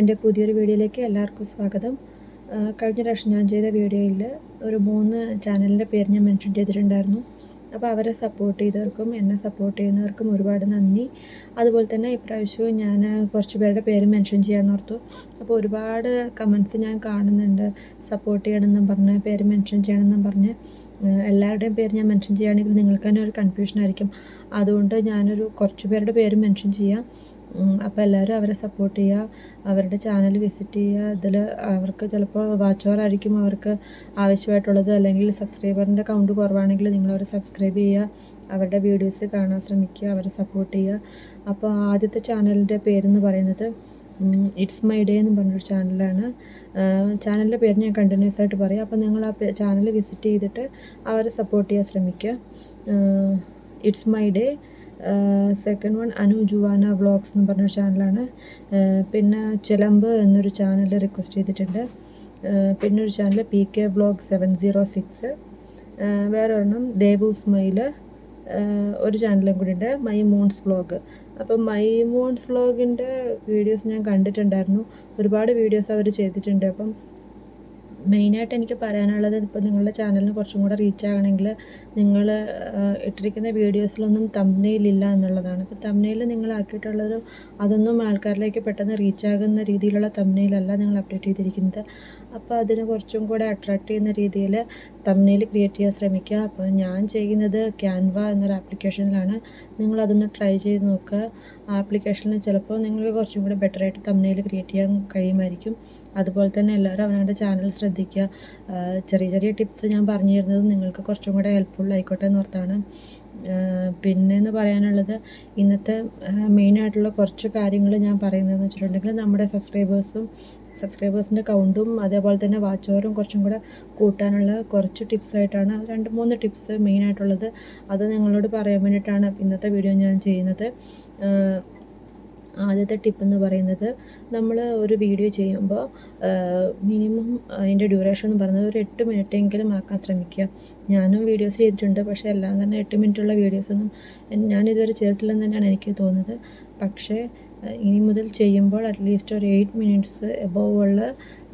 എന്റെ പുതിയൊരു വീഡിയോയിലേക്ക് എല്ലാവർക്കും സ്വാഗതം. കഴിഞ്ഞ പ്രാവശ്യം ഞാൻ ചെയ്ത വീഡിയോയിൽ ഒരു മൂന്ന് ചാനലിന്റെ പേര് ഞാൻ മെൻഷൻ ചെയ്തിട്ടുണ്ടായിരുന്നു. അപ്പോൾ അവരെ സപ്പോർട്ട് ചെയ്തവർക്കും എന്നെ സപ്പോർട്ട് ചെയ്യുന്നവർക്കും ഒരുപാട് നന്ദി. അതുപോലെ തന്നെ ഇപ്രാവശ്യവും ഞാൻ കുറച്ച് പേരുടെ പേര് മെൻഷൻ ചെയ്യാമെന്ന് ഓർത്തു. അപ്പോൾ ഒരുപാട് കമൻസ് ഞാൻ കാണുന്നുണ്ട്. സപ്പോർട്ട് ചെയ്യണമെന്നും പറഞ്ഞ് പേര് മെൻഷൻ ചെയ്യണമെന്നും പറഞ്ഞ് എല്ലാവരുടെയും പേര് ഞാൻ മെൻഷൻ ചെയ്യുകയാണെങ്കിൽ നിങ്ങൾക്ക് തന്നെ ഒരു കൺഫ്യൂഷൻ ആയിരിക്കും. അതുകൊണ്ട് ഞാനൊരു കുറച്ച് പേരുടെ പേര് മെൻഷൻ ചെയ്യാം. അപ്പോൾ എല്ലാവരും അവരെ സപ്പോർട്ട് ചെയ്യുക അവരുടെ ചാനൽ വിസിറ്റ് ചെയ്യുക ഇതിൽ അവർക്ക് ചിലപ്പോൾ വാച്ച് ഓർ ആയിരിക്കും അവർക്ക് ആവശ്യമായിട്ടുള്ളത്. അല്ലെങ്കിൽ സബ്സ്ക്രൈബറിന്റെ കൗണ്ട് കുറവാണെങ്കിൽ നിങ്ങൾ അവരെ സബ്സ്ക്രൈബ് ചെയ്യുക അവരുടെ വീഡിയോസ് കാണാൻ ശ്രമിക്കുക. അവരെ സപ്പോർട്ട് ചെയ്യുക അപ്പോൾ ആദ്യത്തെ ചാനലിന്റെ പേരെന്ന് പറയുന്നത് ഇറ്റ്സ് മൈ ഡേ എന്ന് പറഞ്ഞൊരു ചാനലാണ് ചാനലിന്റെ പേര് ഞാൻ കണ്ടിന്യൂസ് ആയിട്ട് പറയാം. അപ്പോൾ നിങ്ങൾ ആ ചാനൽ വിസിറ്റ് ചെയ്തിട്ട് അവരെ സപ്പോർട്ട് ചെയ്യാൻ ശ്രമിക്കുക. It's my day second one Anu Juvana vlogs എന്ന് പറഞ്ഞൊരു ചാനലാണ് പിന്നെ ചിലമ്പ് എന്നൊരു ചാനൽ റിക്വസ്റ്റ് ചെയ്തിട്ടുണ്ട്. പിന്നെ ഒരു channel P K vlog seven zero six വേറെ ഒരെണ്ണം ദേവു സ്മൈൽ ഒരു ചാനലും കൂടി ഉണ്ട് മൈ മൂൺസ് വ്ളോഗ് അപ്പം മൈ മൂൺസ് വ്ളോഗിന്റെ വീഡിയോസ് ഞാൻ കണ്ടിട്ടുണ്ടായിരുന്നു. ഒരുപാട് വീഡിയോസ് അവർ ചെയ്തിട്ടുണ്ട്. അപ്പം മെയിനായിട്ട് എനിക്ക് പറയാനുള്ളത് ഇപ്പോൾ നിങ്ങളുടെ ചാനലിന് കുറച്ചും കൂടെ റീച്ച് ആകണമെങ്കിൽ നിങ്ങൾ ഇട്ടിരിക്കുന്ന വീഡിയോസിലൊന്നും ഇല്ല എന്നുള്ളതാണ്. ഇപ്പോൾ തമ്നെയിൽ നിങ്ങൾ ആക്കിയിട്ടുള്ളൊരു അതൊന്നും ആൾക്കാരിലേക്ക് പെട്ടെന്ന് റീച്ച് ആകുന്ന രീതിയിലുള്ള തമ്നെയിലല്ല നിങ്ങൾ അപ്ഡേറ്റ് ചെയ്തിരിക്കുന്നത്. അപ്പോൾ അതിന് കുറച്ചും കൂടെ അട്രാക്റ്റ് ചെയ്യുന്ന രീതിയിൽ തമ്നെയിൽ ക്രിയേറ്റ് ചെയ്യാൻ ശ്രമിക്കുക. അപ്പോൾ ഞാൻ ചെയ്യുന്നത് ക്യാൻവ എന്നൊരു ആപ്ലിക്കേഷനിലാണ് നിങ്ങൾ അതൊന്ന് ട്രൈ ചെയ്ത് നോക്കുക. ആ ആപ്ലിക്കേഷനിൽ ചിലപ്പോൾ നിങ്ങൾക്ക് കുറച്ചും കൂടെ ബെറ്ററായിട്ട് തമ്നെയിൽ ക്രിയേറ്റ് ചെയ്യാൻ കഴിയുമായിരിക്കും. അതുപോലെ തന്നെ എല്ലാവരും അവനവന്റെ ചാനൽ ശ്രദ്ധിക്കുക. ചെറിയ ചെറിയ ടിപ്സ് ഞാൻ പറഞ്ഞു തരുന്നത് നിങ്ങൾക്ക് കുറച്ചും കൂടെ ഹെൽപ്ഫുൾ ആയിക്കോട്ടെ എന്ന് ഓർത്താണ്. പിന്നെ എന്ന് പറയാനുള്ളത് ഇന്നത്തെ മെയിനായിട്ടുള്ള കുറച്ച് കാര്യങ്ങൾ ഞാൻ പറയുന്നതെന്ന് വെച്ചിട്ടുണ്ടെങ്കിൽ നമ്മുടെ സബ്സ്ക്രൈബേഴ്സും സബ്സ്ക്രൈബേഴ്സിന്റെ കൗണ്ടും അതേപോലെ തന്നെ വാച്ച് ഓവറും കുറച്ചും കൂടെ കൂട്ടാനുള്ള കുറച്ച് ടിപ്സായിട്ടാണ് രണ്ട് മൂന്ന് ടിപ്സ് മെയിനായിട്ടുള്ളത് അത് നിങ്ങളോട് പറയാൻ വേണ്ടിയിട്ടാണ് ഇന്നത്തെ വീഡിയോ ഞാൻ ചെയ്യുന്നത്. ആദ്യത്തെ ടിപ്പ് എന്ന് പറയുന്നത് നമ്മൾ ഒരു വീഡിയോ ചെയ്യുമ്പോൾ മിനിമം അതിന്റെ ഡ്യൂറേഷൻ എന്ന് പറയുന്നത് ഒരു എട്ട് മിനിറ്റ് എങ്കിലും ആക്കാൻ ശ്രമിക്കുക. ഞാനും വീഡിയോസ് ചെയ്തിട്ടുണ്ട് പക്ഷേ എല്ലാം തന്നെ എട്ട് മിനിറ്റുള്ള വീഡിയോസൊന്നും ഞാൻ ഇതുവരെ ചെയ്തിട്ടില്ലെന്ന് തന്നെയാണ് എനിക്ക് തോന്നുന്നത്. പക്ഷേ ഇനി മുതൽ ചെയ്യുമ്പോൾ അറ്റ്ലീസ്റ്റ് ഒരു എയ്റ്റ് മിനിറ്റ്സ് എബോവ് ഉള്ള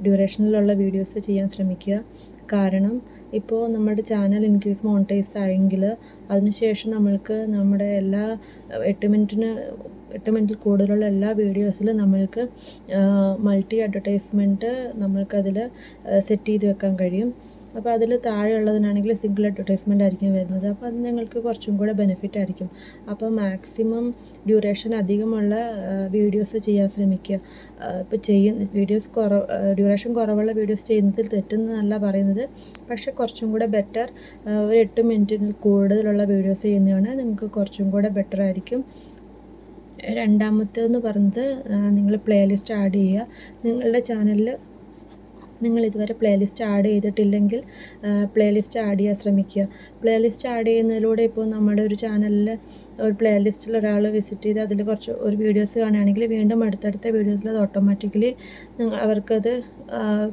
ഡ്യൂറേഷനിലുള്ള വീഡിയോസ് ചെയ്യാൻ ശ്രമിക്കുക. കാരണം ഇപ്പോൾ നമ്മുടെ ചാനൽ ഇൻക്രീസ് മോണിറ്റൈസ് ആയെങ്കിൽ അതിനുശേഷം നമ്മൾക്ക് നമ്മുടെ എല്ലാ എട്ട് മിനിറ്റിന് എട്ട് മിനിറ്റിൽ കൂടുതലുള്ള എല്ലാ വീഡിയോസിലും നമ്മൾക്ക് മൾട്ടി അഡ്വർടൈസ്മെന്റ് നമ്മൾക്കതിൽ സെറ്റ് ചെയ്ത് വെക്കാൻ കഴിയും. അപ്പോൾ അതിൽ താഴെയുള്ളതിനാണെങ്കിൽ സിംഗിൾ അഡ്വർടൈസ്മെന്റ് ആയിരിക്കും വരുന്നത്. അപ്പോൾ അത് ഞങ്ങൾക്ക് കുറച്ചും കൂടെ ബെനിഫിറ്റ് ആയിരിക്കും. അപ്പോൾ മാക്സിമം ഡ്യൂറേഷൻ അധികമുള്ള വീഡിയോസ് ചെയ്യാൻ ശ്രമിക്കുക. ഇപ്പോൾ ചെയ്യുന്ന വീഡിയോസ് കുറവ് ഡ്യൂറേഷൻ കുറവുള്ള വീഡിയോസ് ചെയ്യുന്നതിൽ തെറ്റെന്നല്ല പറയുന്നത്. പക്ഷേ കുറച്ചും കൂടെ ബെറ്റർ ഒരു എട്ട് മിനിറ്റിൽ കൂടുതലുള്ള വീഡിയോസ് ചെയ്യുന്നതാണ് നിങ്ങൾക്ക് കുറച്ചും കൂടെ ബെറ്റർ ആയിരിക്കും. രണ്ടാമത്തേന്ന് പറയുന്നത് നിങ്ങൾ പ്ലേലിസ്റ്റ് ആഡ് ചെയ്യുക. നിങ്ങളുടെ ചാനലിൽ നിങ്ങൾ ഇതുവരെ പ്ലേലിസ്റ്റ് ആഡ് ചെയ്തിട്ടില്ലെങ്കിൽ പ്ലേലിസ്റ്റ് ആഡ് ചെയ്യാൻ ശ്രമിക്കുക. പ്ലേലിസ്റ്റ് ആഡ് ചെയ്യുന്നതിലൂടെ ഇപ്പോൾ നമ്മുടെ ഒരു ചാനലിൽ ഒരു പ്ലേലിസ്റ്റിൽ ഒരാൾ വിസിറ്റ് ചെയ്ത് അതിൽ കുറച്ച് ഒരു വീഡിയോസ് കാണുകയാണെങ്കിൽ വീണ്ടും അടുത്തടുത്ത വീഡിയോസിൽ അത് ഓട്ടോമാറ്റിക്കലി അവർക്കത്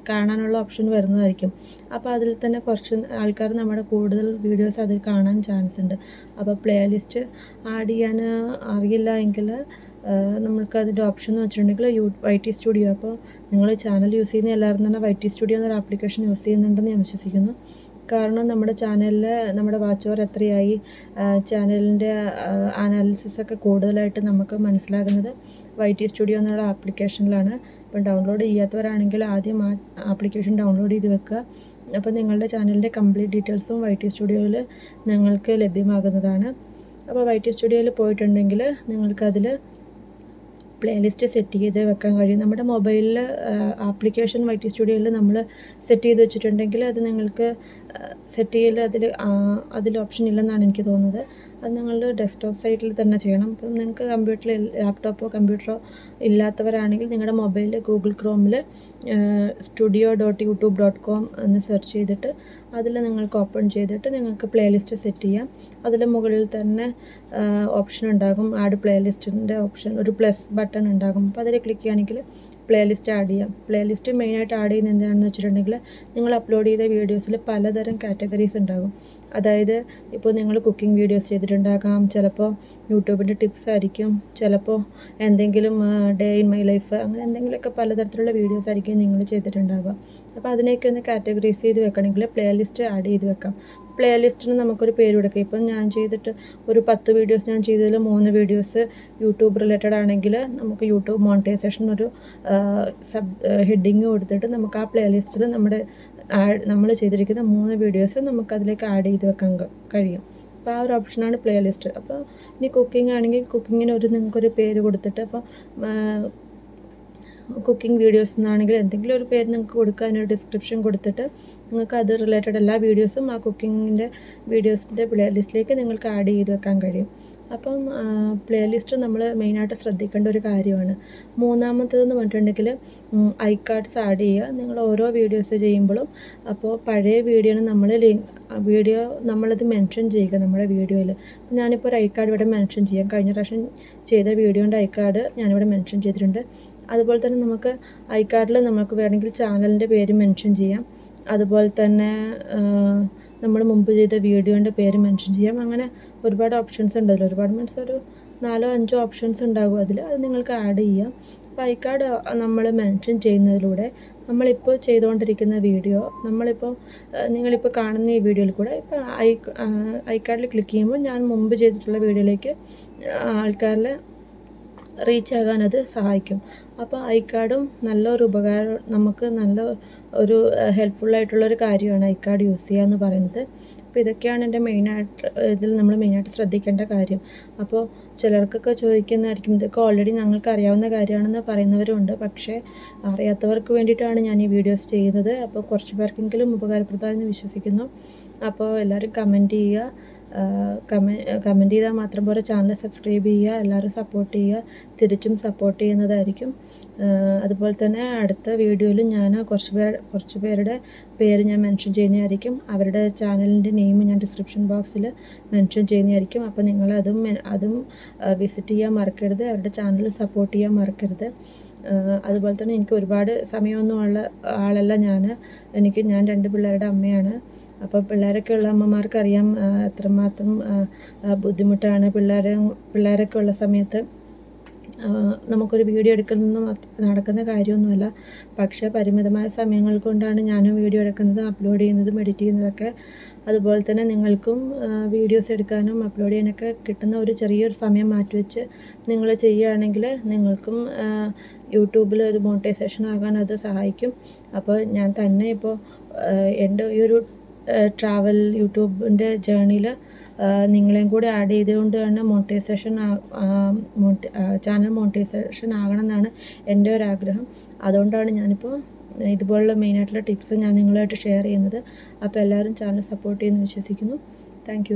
കാണാനുള്ള ഓപ്ഷൻ വരുന്നതായിരിക്കും. അപ്പോൾ അതിൽ തന്നെ കുറച്ച് ആൾക്കാർ നമ്മുടെ കൂടുതൽ വീഡിയോസ് അതിൽ കാണാൻ ചാൻസ് ഉണ്ട്. അപ്പോൾ പ്ലേലിസ്റ്റ് ആഡ് ചെയ്യാൻ അറിയില്ല എങ്കിൽ നമ്മൾക്ക് അതിന്റെ ഓപ്ഷൻ എന്ന് വെച്ചിട്ടുണ്ടെങ്കിൽ യൂ വൈ ടി സ്റ്റുഡിയോ അപ്പോൾ നിങ്ങൾ ചാനൽ യൂസ് ചെയ്യുന്ന എല്ലാവരും തന്നെ വൈ ടി സ്റ്റുഡിയോ എന്നൊരു ആപ്ലിക്കേഷൻ യൂസ് ചെയ്യുന്നുണ്ടെന്ന് ഞാൻ വിശ്വസിക്കുന്നു. കാരണം നമ്മുടെ ചാനലിൽ നമ്മുടെ വാച്ച് എത്രയായി? ചാനലിന്റെ അനാലിസിസ് ഒക്കെ കൂടുതലായിട്ട് നമുക്ക് മനസ്സിലാകുന്നത് വൈ ടി സ്റ്റുഡിയോ എന്നുള്ള ആപ്ലിക്കേഷനിലാണ് ഇപ്പം ഡൗൺലോഡ് ചെയ്യാത്തവരാണെങ്കിൽ ആദ്യം ആ ആപ്ലിക്കേഷൻ ഡൗൺലോഡ് ചെയ്ത് വെക്കുക. അപ്പോൾ നിങ്ങളുടെ ചാനലിന്റെ കംപ്ലീറ്റ് ഡീറ്റെയിൽസും വൈ ടി സ്റ്റുഡിയോയിൽ നിങ്ങൾക്ക് ലഭ്യമാകുന്നതാണ്. അപ്പോൾ വൈ ടി സ്റ്റുഡിയോയിൽ പോയിട്ടുണ്ടെങ്കിൽ നിങ്ങൾക്കതിൽ പ്ലേലിസ്റ്റ് സെറ്റ് ചെയ്ത് വെക്കാൻ കഴിയും. നമ്മുടെ മൊബൈലിൽ ആപ്ലിക്കേഷൻ വൈ ടി സ്റ്റുഡിയോയിൽ നമ്മൾ സെറ്റ് ചെയ്ത് വെച്ചിട്ടുണ്ടെങ്കിൽ അത് നിങ്ങൾക്ക് സെറ്റ് ചെയ്യൽ അതിൽ അതിൽ ഓപ്ഷൻ ഇല്ലെന്നാണ് എനിക്ക് തോന്നുന്നത്. നിങ്ങൾ ഡെസ്ക്ടോപ്പ് സൈറ്റിൽ തന്നെ ചെയ്യണം. ഇപ്പം നിങ്ങൾക്ക് കമ്പ്യൂട്ടറിൽ ലാപ്ടോപ്പോ കമ്പ്യൂട്ടറോ ഇല്ലാത്തവരാണെങ്കിൽ നിങ്ങളുടെ മൊബൈലിൽ Google ക്രോമിൽ studio dot YouTube dot com എന്ന് സെർച്ച് ചെയ്തിട്ട് അതിൽ നിങ്ങൾക്ക് ഓപ്പൺ ചെയ്തിട്ട് നിങ്ങൾക്ക് പ്ലേലിസ്റ്റ് സെറ്റ് ചെയ്യാം. അതിൽ മുകളിൽ തന്നെ ഓപ്ഷൻ ഉണ്ടാകും. ആഡ് പ്ലേലിസ്റ്റിന്റെ ഓപ്ഷൻ ഒരു പ്ലസ് ബട്ടൺ ഉണ്ടാകും. അപ്പോൾ അതിൽ ക്ലിക്ക് ചെയ്യുകയാണെങ്കിൽ പ്ലേലിസ്റ്റ് ആഡ് ചെയ്യാം. പ്ലേലിസ്റ്റ് മെയിനായിട്ട് ആഡ് ചെയ്യുന്നത് എന്താണെന്ന് വെച്ചിട്ടുണ്ടെങ്കിൽ നിങ്ങൾ അപ്ലോഡ് ചെയ്ത വീഡിയോസിൽ പലതരം കാറ്റഗറീസ് ഉണ്ടാകും. അതായത് ഇപ്പോൾ നിങ്ങൾ കുക്കിംഗ് വീഡിയോസ് ചെയ്തിട്ടുണ്ടാകാം ചിലപ്പോൾ യൂട്യൂബിന്റെ ടിപ്സ് ആയിരിക്കും ചിലപ്പോൾ എന്തെങ്കിലും ഡേ ഇൻ മൈ ലൈഫ് അങ്ങനെ എന്തെങ്കിലുമൊക്കെ പലതരത്തിലുള്ള വീഡിയോസ് ആയിരിക്കും നിങ്ങൾ ചെയ്തിട്ടുണ്ടാവുക. അപ്പോൾ അതിനെയൊക്കെ ഒന്ന് കാറ്റഗറൈസ് ചെയ്ത് വെക്കണമെങ്കിൽ പ്ലേലിസ്റ്റ് ആഡ് ചെയ്ത് വെക്കാം. പ്ലേലിസ്റ്റിന് നമുക്കൊരു പേര് കൊടുക്കാം. ഇപ്പം ഞാൻ ചെയ്തിട്ട് ഒരു പത്ത് വീഡിയോസ് ഞാൻ ചെയ്തതിൽ മൂന്ന് വീഡിയോസ് യൂട്യൂബ് റിലേറ്റഡ് ആണെങ്കിൽ നമുക്ക് യൂട്യൂബ് മോണിറ്റൈസേഷൻ ഒരു സബ് ഹെഡിങ് കൊടുത്തിട്ട് നമുക്ക് ആ പ്ലേ ലിസ്റ്റിൽ നമ്മുടെ ആഡ് നമ്മൾ ചെയ്തിരിക്കുന്ന മൂന്ന് വീഡിയോസ് നമുക്ക് അതിലേക്ക് ആഡ് ചെയ്ത് വെക്കാൻ കഴിയും. അപ്പോൾ ആ ഒരു ഓപ്ഷനാണ് പ്ലേ ലിസ്റ്റ് അപ്പോൾ ഇനി കുക്കിംഗ് ആണെങ്കിൽ കുക്കിങ്ങിന് ഒരു നിങ്ങൾക്കൊരു പേര് കൊടുത്തിട്ട് അപ്പോൾ കുക്കിംഗ് വീഡിയോസ് എന്നാണെങ്കിൽ എന്തെങ്കിലും ഒരു പേര് നിങ്ങൾക്ക് കൊടുക്കാൻ ഒരു ഡിസ്ക്രിപ്ഷൻ കൊടുത്തിട്ട് നിങ്ങൾക്ക് അത് റിലേറ്റഡ് എല്ലാ വീഡിയോസും ആ കുക്കിങ്ങിന്റെ വീഡിയോസിന്റെ പ്ലേലിസ്റ്റിലേക്ക് നിങ്ങൾക്ക് ആഡ് ചെയ്ത് വെക്കാൻ കഴിയും. അപ്പം പ്ലേലിസ്റ്റ് നമ്മൾ മെയിനായിട്ട് ശ്രദ്ധിക്കേണ്ട ഒരു കാര്യമാണ്. മൂന്നാമത്തേതെന്ന് പറഞ്ഞിട്ടുണ്ടെങ്കിൽ ഐ കാർഡ്സ് ആഡ് ചെയ്യുക. നിങ്ങൾ ഓരോ വീഡിയോസ് ചെയ്യുമ്പോഴും അപ്പോൾ പഴയ വീഡിയോന് നമ്മൾ ലിങ്ക് വീഡിയോ നമ്മളത് മെൻഷൻ ചെയ്യുക നമ്മുടെ വീഡിയോയിൽ ഞാനിപ്പോൾ ഒരു ഐ കാർഡ് ഇവിടെ മെൻഷൻ ചെയ്യാം. കഴിഞ്ഞ പ്രാവശ്യം ചെയ്ത വീഡിയോന്റെ ഐ കാർഡ് ഞാനിവിടെ മെൻഷൻ ചെയ്തിട്ടുണ്ട്. അതുപോലെ തന്നെ നമുക്ക് ഐ കാർഡിൽ നമുക്ക് വേണമെങ്കിൽ ചാനലിന്റെ പേര് മെൻഷൻ ചെയ്യാം. അതുപോലെ തന്നെ നമ്മൾ മുമ്പ് ചെയ്ത വീഡിയോന്റെ പേര് മെൻഷൻ ചെയ്യാം. അങ്ങനെ ഒരുപാട് ഓപ്ഷൻസ് ഉണ്ട് അതിൽ ഒരുപാട് മീൻസ് ഒരു നാലോ അഞ്ചോ ഓപ്ഷൻസ് ഉണ്ടാകും അതിൽ അത് നിങ്ങൾക്ക് ആഡ് ചെയ്യാം. അപ്പോൾ ഐ കാർഡ് നമ്മൾ മെൻഷൻ ചെയ്യുന്നതിലൂടെ നമ്മളിപ്പോൾ ചെയ്തുകൊണ്ടിരിക്കുന്ന വീഡിയോ നമ്മളിപ്പോൾ നിങ്ങളിപ്പോൾ കാണുന്ന ഈ വീഡിയോയിൽ കൂടെ ഇപ്പോൾ ഐ ഐ കാർഡിൽ ക്ലിക്ക് ചെയ്യുമ്പോൾ ഞാൻ മുമ്പ് ചെയ്തിട്ടുള്ള വീഡിയോയിലേക്ക് ആൾക്കാരിൽ റീച്ച് ആകാൻ അത് സഹായിക്കും. അപ്പോൾ ഐ കാർഡും നല്ലൊരു ഉപകാരം നമുക്ക് നല്ല ഒരു ഹെൽപ്ഫുള്ളായിട്ടുള്ളൊരു കാര്യമാണ് ഐ കാർഡ് യൂസ് ചെയ്യുക എന്ന് പറയുന്നത്. അപ്പോൾ ഇതൊക്കെയാണ് എന്റെ മെയിനായിട്ട് ഇതിൽ നമ്മൾ മെയിനായിട്ട് ശ്രദ്ധിക്കേണ്ട കാര്യം. അപ്പോൾ ചിലർക്കൊക്കെ ചോദിക്കുന്നതായിരിക്കും ഇതൊക്കെ ഓൾറെഡി ഞങ്ങൾക്ക് അറിയാവുന്ന കാര്യമാണെന്ന് പറയുന്നവരുണ്ട്. പക്ഷേ അറിയാത്തവർക്ക് വേണ്ടിയിട്ടാണ് ഞാൻ ഈ വീഡിയോസ് ചെയ്യുന്നത്. അപ്പോൾ കുറച്ച് പേർക്കെങ്കിലും ഉപകാരപ്രദമെന്ന് വിശ്വസിക്കുന്നു. അപ്പോൾ എല്ലാവരും കമന്റ് ചെയ്യുക. കമന്റ് കമന്റ് ചെയ്താൽ മാത്രം പോരാ. ചാനൽ സബ്സ്ക്രൈബ് ചെയ്യുക എല്ലാവരും സപ്പോർട്ട് ചെയ്യുക. തിരിച്ചും സപ്പോർട്ട് ചെയ്യുന്നതായിരിക്കും. അതുപോലെ തന്നെ അടുത്ത വീഡിയോയിൽ ഞാൻ കുറച്ച് പേർ കുറച്ച് പേരുടെ പേര് ഞാൻ മെൻഷൻ ചെയ്യുന്നതായിരിക്കും. അവരുടെ ചാനലിന്റെ നെയിം ഞാൻ ഡിസ്ക്രിപ്ഷൻ ബോക്സിൽ മെൻഷൻ ചെയ്യുന്നതായിരിക്കും. അപ്പോൾ നിങ്ങൾ അതും അതും വിസിറ്റ് ചെയ്യാൻ മറക്കരുത്. അവരുടെ ചാനൽ സപ്പോർട്ട് ചെയ്യാൻ മറക്കരുത്. അതുപോലെ തന്നെ എനിക്ക് ഒരുപാട് സമയമൊന്നും ഉള്ള ആളല്ല ഞാൻ എനിക്ക് ഞാൻ രണ്ട് പിള്ളേരുടെ അമ്മയാണ്. അപ്പോൾ പിള്ളേരൊക്കെ ഉള്ള അമ്മമാർക്കറിയാം എത്രമാത്രം ബുദ്ധിമുട്ടാണ് പിള്ളേരെ പിള്ളേരൊക്കെ ഉള്ള സമയത്ത്. നമുക്കൊരു വീഡിയോ എടുക്കുന്നത് നടക്കുന്ന കാര്യമൊന്നുമല്ല. പക്ഷേ പരിമിതമായ സമയങ്ങൾ കൊണ്ടാണ് ഞാനും വീഡിയോ എടുക്കുന്നതും അപ്ലോഡ് ചെയ്യുന്നതും എഡിറ്റ് ചെയ്യുന്നതൊക്കെ. അതുപോലെ തന്നെ നിങ്ങൾക്കും വീഡിയോസ് എടുക്കാനും അപ്ലോഡ് ചെയ്യാനൊക്കെ കിട്ടുന്ന ഒരു ചെറിയൊരു സമയം മാറ്റിവെച്ച് നിങ്ങൾ ചെയ്യുകയാണെങ്കിൽ നിങ്ങൾക്കും യൂട്യൂബിൽ ഒരു മോണിറ്റൈസേഷൻ ആകാൻ അത് സഹായിക്കും. അപ്പോൾ ഞാൻ തന്നെ ഇപ്പോൾ എന്റെ ഈ ഒരു ട്രാവൽ യൂട്യൂബിന്റെ ജേണിയിൽ നിങ്ങളെയും കൂടി ആഡ് ചെയ്തുകൊണ്ട് തന്നെ മോണിറ്റൈസേഷൻ ചാനൽ മോണിറ്റൈസേഷൻ ആകണം എന്നാണ് എന്റെ ഒരു ആഗ്രഹം. അതുകൊണ്ടാണ് ഞാനിപ്പോൾ ഇതുപോലുള്ള മെയിനായിട്ടുള്ള ടിപ്സ് ഞാൻ നിങ്ങളുമായിട്ട് ഷെയർ ചെയ്യുന്നത്. അപ്പോൾ എല്ലാവരും ചാനൽ സപ്പോർട്ട് ചെയ്യുമെന്ന് വിശ്വസിക്കുന്നു. താങ്ക്